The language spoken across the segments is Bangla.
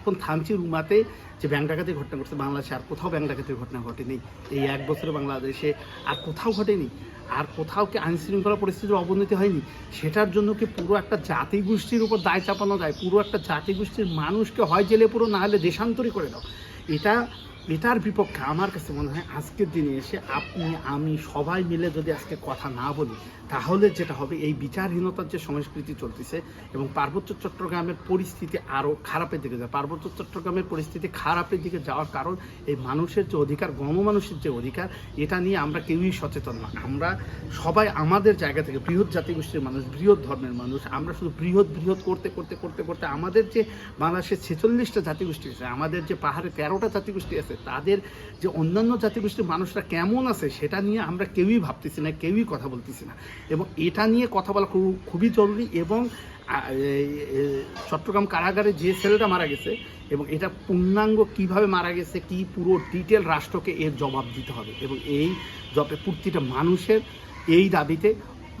এখন থামছি রুমাতে যে ব্যাংক ডাকাতির ঘটনা ঘটছে, বাংলাদেশে আর কোথাও ব্যাংক ডাকাতির ঘটনা ঘটেনি। এই এক বছরে বাংলাদেশে আর কোথাও ঘটেনি। আর কোথাও কি আইন শৃঙ্খলা পরিস্থিতির অবনতি হয়নি? সেটার জন্য কি পুরো একটা জাতি গোষ্ঠীর উপর দায় চাপানো যায়? পুরো একটা জাতি গোষ্ঠীর মানুষকে হয় জেলে পুরো না হলে দেশান্তরী করে দাও। এটা এটার বিপক্ষে আমার কাছে মনে হয় আজকের দিনে এসে আপনি, আমি সবাই মিলে যদি আজকে কথা না বলি, তাহলে যেটা হবে, এই বিচারহীনতার যে সংস্কৃতি চলতেছে এবং পার্বত্য চট্টগ্রামের পরিস্থিতি আরও খারাপের দিকে যায়। পার্বত্য চট্টগ্রামের পরিস্থিতি খারাপের দিকে যাওয়ার কারণ এই মানুষের যে অধিকার গণমানুষের যে অধিকার, এটা নিয়ে আমরা কেউই সচেতন না। আমরা সবাই আমাদের জায়গা থেকে বৃহৎ জাতিগোষ্ঠীর মানুষ, বৃহৎ ধর্মের মানুষ, আমরা শুধু বৃহৎ বৃহৎ করতে করতে করতে করতে আমাদের যে বাংলাদেশের ছেচল্লিশটা জাতিগোষ্ঠী আছে, আমাদের যে পাহাড়ে তেরোটা জাতিগোষ্ঠী আছে তাদের যে অন্যান্য জাতিগোষ্ঠীর মানুষরা কেমন আছে, সেটা নিয়ে আমরা কেউই ভাবতেছি না, কেউই কথা বলতেছি না। এবং এটা নিয়ে কথা বলা খুব, খুবই জরুরি এবং চট্টগ্রাম কারাগারে যে ছেলেটা মারা গেছে এবং এটা পূর্ণাঙ্গ কীভাবে মারা গেছে, কি পুরো ডিটেল রাষ্ট্রকে এর জবাব দিতে হবে এবং এই জবে প্রতিটা মানুষের এই দাবিতে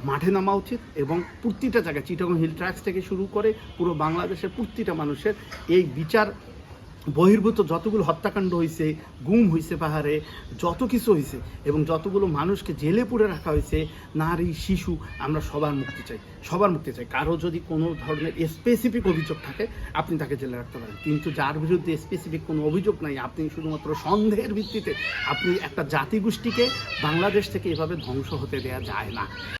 মাঠে নামা উচিত এবং প্রতিটা জায়গায় চিটাগং হিল ট্র্যাক্স থেকে শুরু করে পুরো বাংলাদেশের প্রতিটা মানুষের এই বিচার বহির্ভূত যতগুলো হত্যাকাণ্ড হয়েছে গুম হয়েছে পাহাড়ে, যত কিছু হয়েছে এবং যতগুলো মানুষকে জেলে পুরে রাখা হয়েছে নারী, শিশু, আমরা সবার মুক্তি চাই, সবার মুক্তি চাই। কারও যদি কোনো ধরনের স্পেসিফিক অভিযোগ থাকে, আপনি তাকে জেলে রাখতে পারেন। কিন্তু যার বিরুদ্ধে স্পেসিফিক কোনো অভিযোগ নাই, আপনি শুধুমাত্র সন্দেহের ভিত্তিতে আপনি একটা জাতিগোষ্ঠীকে বাংলাদেশ থেকে এভাবে ধ্বংস হতে দেওয়া যায় না।